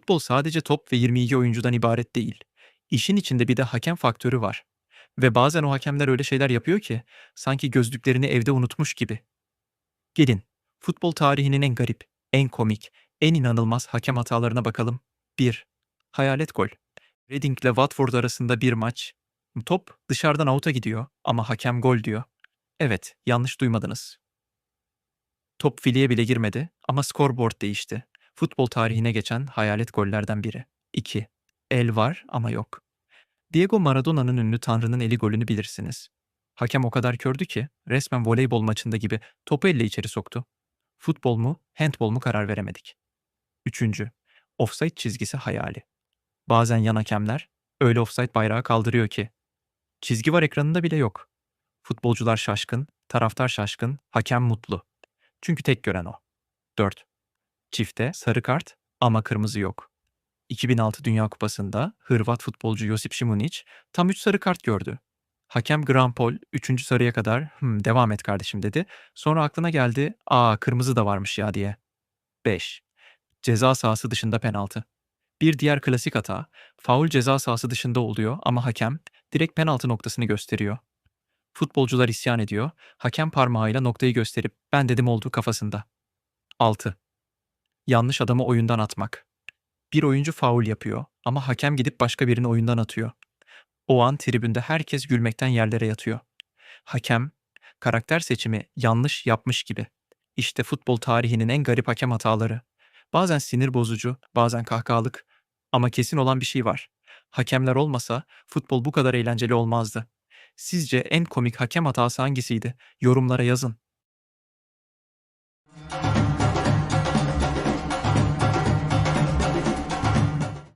Futbol sadece top ve 22 oyuncudan ibaret değil. İşin içinde bir de hakem faktörü var. Ve bazen o hakemler öyle şeyler yapıyor ki sanki gözlüklerini evde unutmuş gibi. Gelin, futbol tarihinin en garip, en komik, en inanılmaz hakem hatalarına bakalım. 1. Hayalet gol. Reading ile Watford arasında bir maç. Top dışarıdan avuta gidiyor ama hakem gol diyor. Evet, yanlış duymadınız. Top filiye bile girmedi ama scoreboard değişti. Futbol tarihine geçen hayalet gollerden biri. 2. El var ama yok. Diego Maradona'nın ünlü Tanrı'nın eli golünü bilirsiniz. Hakem o kadar kördü ki resmen voleybol maçında gibi topu elle içeri soktu. Futbol mu, handbol mu karar veremedik. Üçüncü, offside çizgisi hayali. Bazen yan hakemler öyle offside bayrağı kaldırıyor ki. Çizgi var ekranında bile yok. Futbolcular şaşkın, taraftar şaşkın, hakem mutlu. Çünkü tek gören o. 4. Çifte sarı kart ama kırmızı yok. 2006 Dünya Kupası'nda Hırvat futbolcu Josip Šimunić tam 3 sarı kart gördü. Hakem Grampol 3. sarıya kadar "Hımm, devam et kardeşim." dedi. Sonra aklına geldi, "Aa, kırmızı da varmış ya." diye. 5. Ceza sahası dışında penaltı. Bir diğer klasik hata, faul ceza sahası dışında oluyor ama hakem direkt penaltı noktasını gösteriyor. Futbolcular isyan ediyor, hakem parmağıyla noktayı gösterip "Ben dedim" olduğu kafasında. 6. Yanlış adamı oyundan atmak. Bir oyuncu faul yapıyor ama hakem gidip başka birini oyundan atıyor. O an tribünde herkes gülmekten yerlere yatıyor. Hakem, karakter seçimi yanlış yapmış gibi. İşte futbol tarihinin en garip hakem hataları. Bazen sinir bozucu, bazen kahkahalık. Ama kesin olan bir şey var. Hakemler olmasa futbol bu kadar eğlenceli olmazdı. Sizce en komik hakem hatası hangisiydi? Yorumlara yazın.